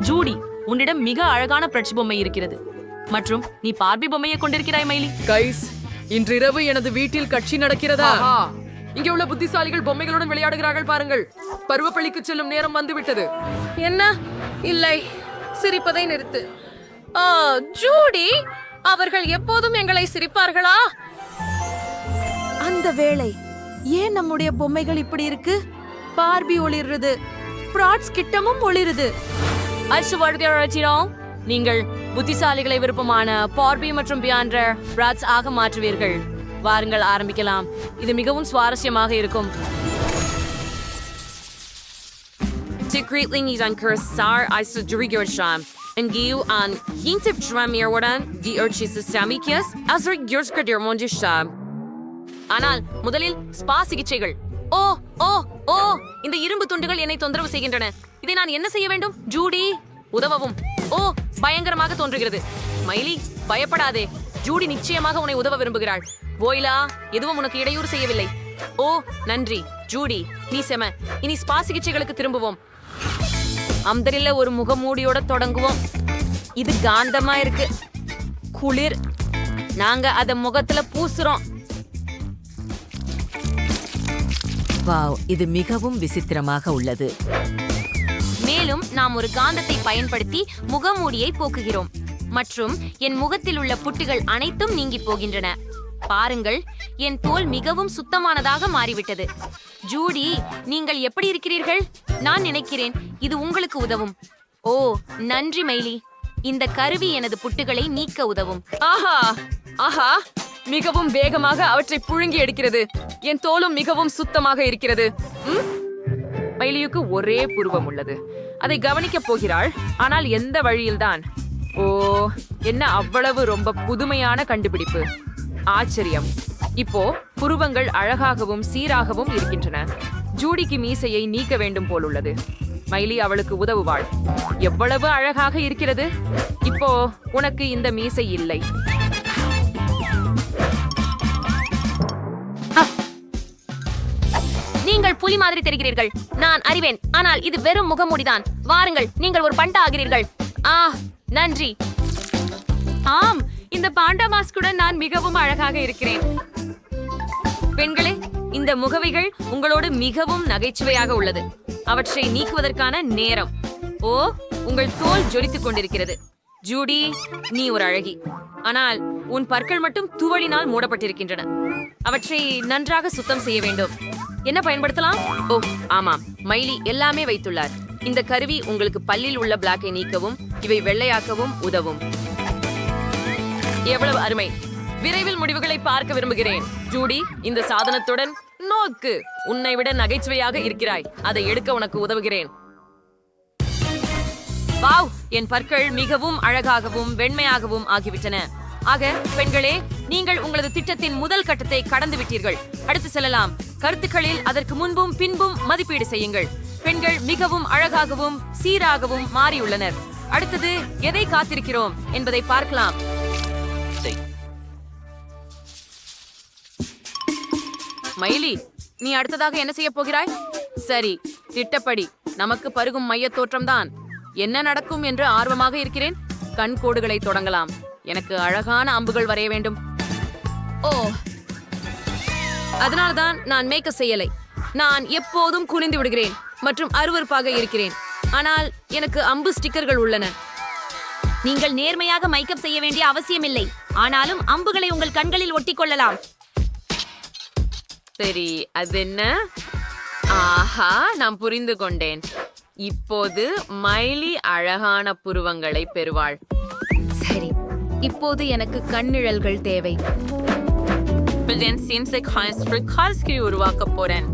Judy உன்னிடம் மிக அழகான பிரட்சி பொம்மை இருக்கிறது. மற்றும் நீ பார்பி பொம்மையை கொண்டிருக்கிறாய் மைலி கைஸ் இன்றிரவு எனது வீட்டில் கட்சி நடக்கிறதா? இங்கே உள்ள புத்திசாலிகள் பொம்மைகளுடன் விளையாடுகிறார்கள் பாருங்கள். பருவப்பள்ளிக்கு செல்லும் நேரம் வந்துவிட்டது. என்ன? இல்லை. சிரிப்பதை நிறுத்து. ஆ, ஜூடி அவர்கள் எப்போதும் எங்களை சிரிப்பார்களா? அந்த வேளை ஏன் நம்முடைய பொம்மைகள் இப்படி இருக்கு? பார்பி ஒளிர்றது ப்ராட்ஸ் கிட்டமும் ஒளிருது. ஐஸ்வர்யம் நீங்கள் புத்திசாலிகளை விருப்பமான பார்பி மற்றும் பியாண்டர் பிராட்ஸ் ஆக மாற்றுவீர்கள். வாருங்கள் ஆரம்பிக்கலாம். இது மிகவும் சுவாரஸ்யமாக இருக்கும். Secretly is on Kursar isa Drigorsham and giu on hintif dram mirwadan di urchis samikias as rig yours ஆனால் முதலில் ஸ்பா சிகிச்சைகள் ஓ ஓ ஓ இந்த இரும்பு துண்டுகள் என்னை தொந்தரவு செய்கின்றன இதை நான் என்ன செய்ய வேண்டும்? ஜூடி உதவவும். ஓ பயங்கரமாக தோன்றுகிறது. மைலி பயப்படாதே. ஜூடி நிச்சயமாக உன்னை உதவ விரும்புகிறாள். ஓய்லா எதுவும் உனக்கு இடையூறு செய்யவில்லை. ஓ நன்றி. ஜூடி நீ செம. இனி ஸ்பா சிகிச்சைகளுக்கு திரும்புவோம். அம்தரில ஒரு முகமூடியோட தொடங்குவோம். இது காந்தமா இருக்கு. குளிர். நாங்க அத முகத்துல பூசுறோம். வாவ் இது மிகவும் விசித்திரமாக உள்ளது. மேலும் நாம் ஒரு காந்தத்தை பயன்படுத்தி முகமூடியை போக்குகிறோம். மற்றும் என் முகத்தில் உள்ள புட்டுகள் அனைத்தும் நீங்கி போகின்றன. பாருங்கள் என் தோல் மிகவும் சுத்தமானதாக மாறிவிட்டது. ஜூடி நீங்கள் எப்படி இருக்கிறீர்கள்? நான் நினைக்கிறேன் இது உங்களுக்கு உதவும். ஓ நன்றி மைலி. இந்த கருவி எனது புட்டுகளை நீக்க உதவும். ஆஹா! ஆஹா! மிகவும் வேகமாக அவற்றை புழுங்கி எடுக்கிறது. என் தோலும் மிகவும் சுத்தமாக இருக்கிறது. ம்? மயிலியுக்கு ஒரே புருவம் உள்ளது. அதை கவனிக்கப் போகிறாள். ஆனால் எந்த வழியில்தான்? ஓ என்ன அவ்வளவு ரொம்ப புதுமையான கண்டுபிடிப்பு. ஆச்சரியம். இப்போ புருவங்கள் அழகாகவும் சீராகவும் இருக்கின்றன. ஜூடிக்கு மீசையை நீக்க வேண்டும் போலுள்ளது. மைலி அவளுக்கு உதவுவாள். எவ்வளவு அழகாக இருக்கிறது? இப்போ உனக்கு இந்த மீசை இல்லை. புலி மாதிரி தெரிகிறீர்கள். நான் அறிவேன். ஆனால் இது வெறும் முகமூடிதான். வாருங்கள் நீங்கள் ஒரு பண்டா ஆகிறீர்கள். ஆ நன்றி. ஆம் இந்த பாண்டா மாஸ்குடன் நான் மிகவும் அழகாக இருக்கிறேன். பெண்களே இந்த முகவைகள் உங்களோடு மிகவும் நகைச்சுவையாக உள்ளது. அவற்றை நீக்குவதற்கான நேரம். ஓ உங்கள் தோல் ஜொலித்துக் கொண்டிருக்கிறது. ஜூடி நீ ஒரு அழகி. ஆனால் உன் பற்கள் மட்டும் துவளினால் மூடப்பட்டிருக்கின்றன. அவற்றை நன்றாக சுத்தம் செய்ய வேண்டும். என்ன பயன்படுத்தலாம்? ஓ ஆமாம். மைலி எல்லாமே வைத்துள்ளார். இந்த கருவி உங்களுக்கு பல்லில் உள்ள பிளாக்கை நீக்கவும் இவை வெள்ளையாக்கவும் உதவும். எவ்வளவு அருமை. விரைவில் முடிவுகளை பார்க்க விரும்புகிறேன். ஜூடி இந்த சாதனத்துடன் நோக்கு. உன்னை விட நகைச்சுவையாக இருக்கிறாய். அதை எடுக்க உனக்கு உதவுகிறேன். வாவ்! என் பற்கள் மிகவும் அழகாகவும் வெண்மையாகவும் ஆகிவிட்டன. ஆக பெண்களே நீங்கள் உங்களது திட்டத்தின் முதல் கட்டத்தை கடந்து விட்டீர்கள். அடுத்து செல்லலாம். கருத்துக்களில் அதற்கு முன்பும் பின்பும் மதிப்பீடு செய்யுங்கள். பெண்கள் மிகவும் அழகாகவும் சீராகவும் மாறியுள்ளனர். அடுத்தது எதை காத்திருக்கிறோம் என்பதை பார்க்கலாம். மைலி நீ அடுத்ததாக என்ன செய்ய போகிறாய்? சரி திட்டப்படி. நமக்கு பருகும் மைய தோற்றம்தான். என்ன நடக்கும் என்று ஆர்வமாக இருக்கிறேன். கண் கோடுகளை தொடங்கலாம். எனக்கு அழகான அம்புகள் வரைய வேண்டும். ஓ அதனால்தான் நான் மேக்கப் செய்யலை. நான் எப்போதும் குனிந்து விடுகிறேன் மற்றும் அருவருப்பாக இருக்கிறேன். ஆனால் எனக்கு அம்பு ஸ்டிக்கர்கள் உள்ளன. நீங்கள் நேர்மையாக மைக்கப் செய்ய வேண்டிய அவசியமில்லை. ஆனாலும் அம்புகளை உங்கள் கண்களில் ஒட்டிக்கொள்ளலாம். சரி அது என்ன ஆஹா நான் புரிந்து கொண்டேன். இப்போது மைலி அழகான புருவங்களை பெறுவாள். சரி இப்போது எனக்கு கண்ணிழல்கள் தேவை. உருவாக்க போறேன்.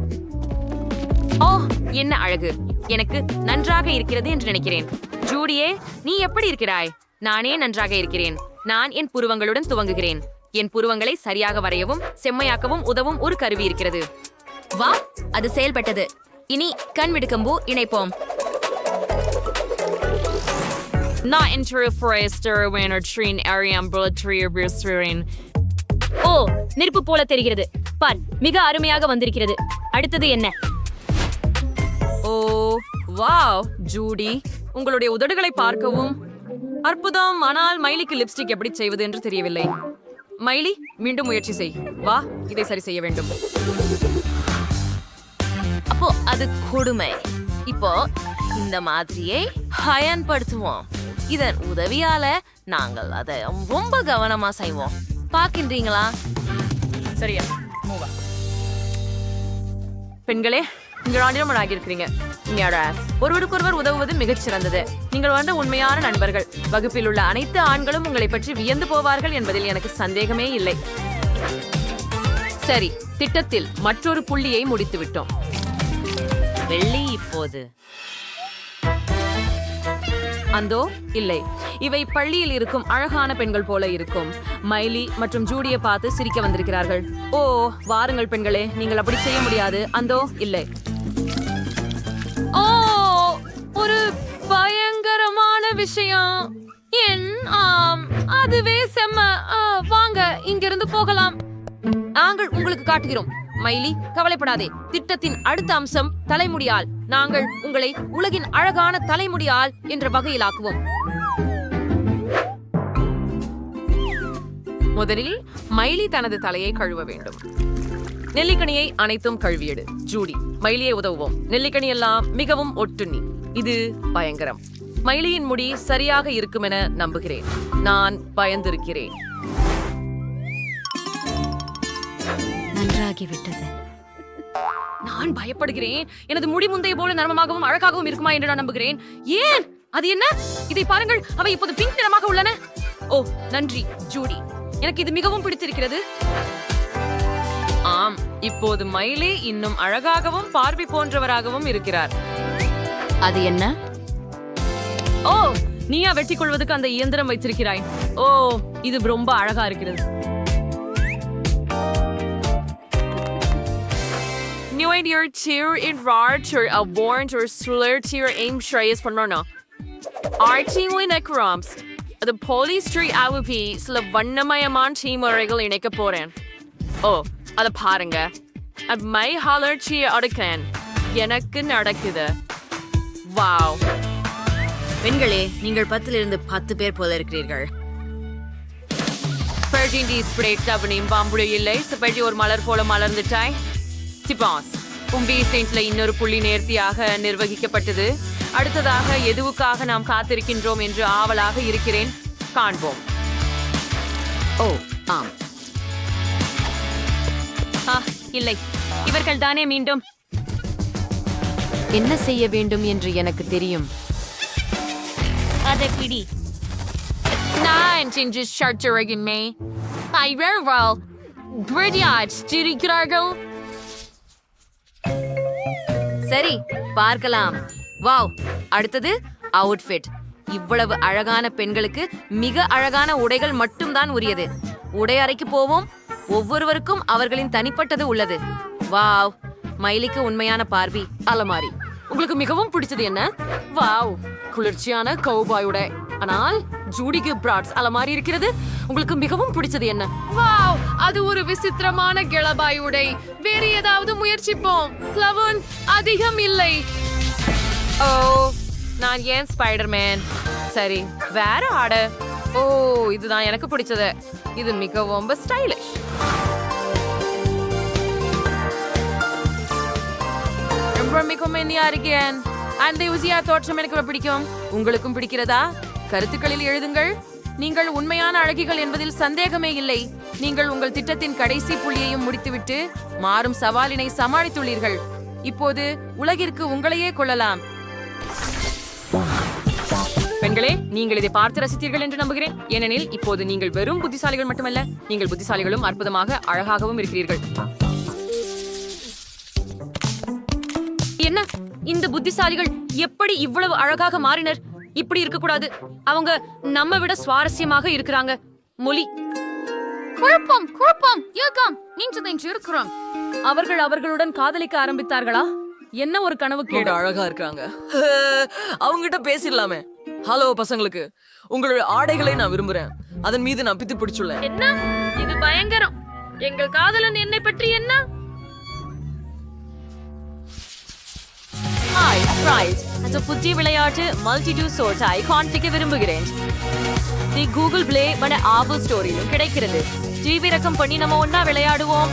ஓ என்ன அழகு. எனக்கு நன்றாக இருக்கிறது என்று நினைக்கிறேன். ஜூடியே நீ எப்படி இருக்கிறாய்? நானே நன்றாக இருக்கிறேன். நான் என் புருவங்களுடன் துவங்குகிறேன். என் புருவங்களை சரியாக வரையவும் செம்மையாக்கவும் உதவும் ஒரு கருவி இருக்கிறது. வா அது செயல்பட்டது. இனி கண் விடுக்கம்பூ இணைப்போம். Not into a forest or a wind or tree in area ambulatory or blistering. ஓ நெருப்பு போல தெரிகிறது. பார் மிக அருமையாக வந்திருக்கிறது. அடுத்தது என்ன? Oh wow Judy. உங்களுடைய உதடுகளை பார்க்கவும். அற்புதம் ஆனால் மைலிக்கு லிப்ஸ்டிக் எப்படி செய்வது என்று தெரியவில்லை. மைலி மீண்டும் முயற்சி செய். வா இதை சரி செய்ய வேண்டும். அப்போ அது கொடுமை. இப்போ இந்த மாதிரியை பயன்படுத்துவோம். இதன் உதவியால நாங்கள் அதை ரொம்ப கவனமா செய்வோம். பாக்கின்றீங்களா சரியா. மூவா பெண்களே நீங்கள் ஆண்டிரமனாகி இருக்கிறீங்க ஒருவருக்கொருவர் உதவுவது மிகச் சிறந்தது நீங்கள் வந்து உண்மையான நண்பர்கள். வகுப்பில் உள்ள அனைத்து ஆண்களும் உங்களை பற்றி வியந்து போவார்கள் என்பதில் எனக்கு சந்தேகமே இல்லை. சரி திட்டத்தில் மற்றொரு புள்ளியை முடித்து விட்டோம் வெள்ளி இப்போது. அந்தோ இல்லை. இவை பள்ளியில் இருக்கும் அழகான பெண்கள் போல இருக்கும். மைலி மற்றும் ஜூடியை பார்த்து சிரிக்க வந்திருக்கிறார்கள். ஓ வாருங்கள் பெண்களே நீங்கள் அப்படி செய்ய முடியாது. அந்தோ இல்லை. ஓ ஒரு பயங்கரமான விஷயம். என் ஆம் அதுவே செம்ம. வாங்க இங்கிருந்து போகலாம். நாங்கள் உங்களுக்கு காட்டுகிறோம். மைலி கவலைப்படாதே. திட்டத்தின் அடுத்த அம்சம் தலைமுடியால். நாங்கள் உங்களை உலகின் அழகான தலைமுடியால் என்ற வகையில் ஆக்குவோம் முதலில் மைலி தனது தலையை கழுவ வேண்டும். நெல்லிக்கனியை அனைத்தும் கழுவியடு. ஜூடி மைலியை உதவுவோம். நெல்லிக்கனி எல்லாம் மிகவும் ஒட்டுண்ணி. இது பயங்கரம். மைலியின் முடி சரியாக இருக்கும் என நம்புகிறேன். நான் பயந்திருக்கிறேன். நன்றாகிவிட்டது நான் பயப்படுகிறேன். எனது முடி முந்தைய போல நர்மமாகவும் அழகாகவும் இருக்குமா என்று நான் நம்புகிறேன். ஏன்? அது என்ன? இதை பாருங்கள். அவை இப்போது பிங்க் நிறமாக உள்ளன. ஓ நன்றி ஜூடி. எனக்கு இது மிகவும் பிடித்திருக்கிறது. ஆம் இப்போது மயிலே இன்னும் அழகாகவும் பார்வை போன்றவராகவும் இருக்கிறார். அது என்ன? ஓ நீயா வெட்டி கொள்வதற்கு அந்த இயந்திரம் வைத்திருக்கிறாய். ஓ இது ரொம்ப அழகா இருக்கிறது. Nu är det tur i rart or a warrant or slur till aim shreyes på nåna. Arting necroms. The police tree AWP சில வண்ணமயமான டீமுறைகள் இணைக்க போறேன் ஓ அத பாருங்க அது மை ஹாலர்ச்சியை அடுக்கிறேன் எனக்கு நடக்குது வாவ் பெண்களே நீங்கள் பத்திலிருந்து பத்து பேர் போல இருக்கிறீர்கள். பெர்டின் ஸ்ப்ரேட் அவனையும் பாம்புடைய இல்லை பெர்டி ஒரு மலர் போல மலர்ந்துட்டாய் சிபாஸ். உம்பி செயின்ஸ்ல இன்னொரு புள்ளி நேர்த்தியாக நிர்வகிக்கப்பட்டது. அடுத்ததாக எதுவுக்காக நாம் காத்திருக்கின்றோம் என்று ஆவலாக இருக்கிறேன். காண்போம். ஓ ஆம். இல்லை. இவர்கள் தானே மீண்டும்? என்ன செய்ய வேண்டும் என்று எனக்கு தெரியும். அதை பிடி. நான் சென்று ஷர்ட்டுமே ஐ வெல் கிரடியாட் சிரிக்கிறார்கள். சரி பார்க்கலாம். வாவ் அடுத்தது அவுட்ஃபிட் இவ்வளவு அழகான பெண்களுக்கு மிக அழகான உடைகள் மட்டும்தான் உரியது. உடை அறைக்கு போவோம். ஒவ்வொருவருக்கும் அவர்களின் தனிப்பட்டது உள்ளது. வாவ் மைலிக்கு உண்மையான பார்வி அலமாரி. உங்களுக்கு மிகவும் பிடிச்சது என்ன? வாவ் குளிர்ச்சியான கௌபாய் உடை ஆனால் ஜூடிக்கு பிராட்ஸ் அலமாரி இருக்கிறது. உங்களுக்கு மிகவும் பிடிச்சது என்ன? வாவ் அது ஒரு விசித்திரமான கிளபாய் உடை. வேறு ஏதாவது முயற்சிப்போம். கிளவன் அதிகம் இல்லை. ஓ நான் ஏன் ஸ்பைடர்மேன் சரி வேற ஆட. ஓ இதுதான் எனக்கு பிடிச்சது. இது மிகவும் ஸ்டைலிஷ் ரொம்ப மிகவும் இனியா இருக்கேன் அந்த உசியா தோற்றம் எனக்கு பிடிக்கும். உங்களுக்கும் பிடிக்கிறதா? கருத்துக்களில் எழுதுங்கள். நீங்கள் உண்மையான அழகிகள் என்பதில் சந்தேகமே இல்லை. நீங்கள் உங்கள் திட்டத்தின் கடைசி புள்ளியையும் முடித்துவிட்டு மாறும் சவாலினை சமாளித்துள்ளீர்கள். இப்போது உலகிற்கு உங்களையே கொள்ளலாம். பெண்களே நீங்கள் இதை பார்த்து ரசித்தீர்கள் என்று நம்புகிறேன். ஏனெனில் இப்போது நீங்கள் வெறும் புத்திசாலிகள் மட்டுமல்ல நீங்கள் புத்திசாலிகளும் அற்புதமாக அழகாகவும் இருக்கிறீர்கள். என்ன? இந்த புத்திசாலிகள் எப்படி இவ்வளவு அழகாக மாறினர்? இப்படி இருக்கக்கூடாது. அவங்க நம்ம விட சுவாரஸ்யமாக இருக்கிறாங்க. மொழி. குழப்பம் குழப்பம். ஏக்கம் நீங்க இருக்கிறோம். அவர்கள் அவர்களுடன் காதலிக்க ஆரம்பித்தார்களா? என்ன ஒரு கனவு கேடு? அழகா இருக்காங்க அவங்ககிட்ட பேசிடலாமே. ஹலோ பசங்களுக்கு. உங்களுடைய ஆடைகளை நான் விரும்புறேன். அதன் மீது நான் பித்து பிடிச்சுள்ளேன். என்ன? இது பயங்கரம். எங்கள் காதலன் என்னை பற்றி என்ன? ஹாய் அந்த புதிய விளையாட்டு மல்டி டூ ஐகான் காண்பிக்க விரும்புகிறேன். தி கூகுள் பிளே மன ஆப்பிள் ஸ்டோரியிலும் கிடைக்கிறது. டிவி ரக்கம் பண்ணி நம்ம ஒன்னா விளையாடுவோம்.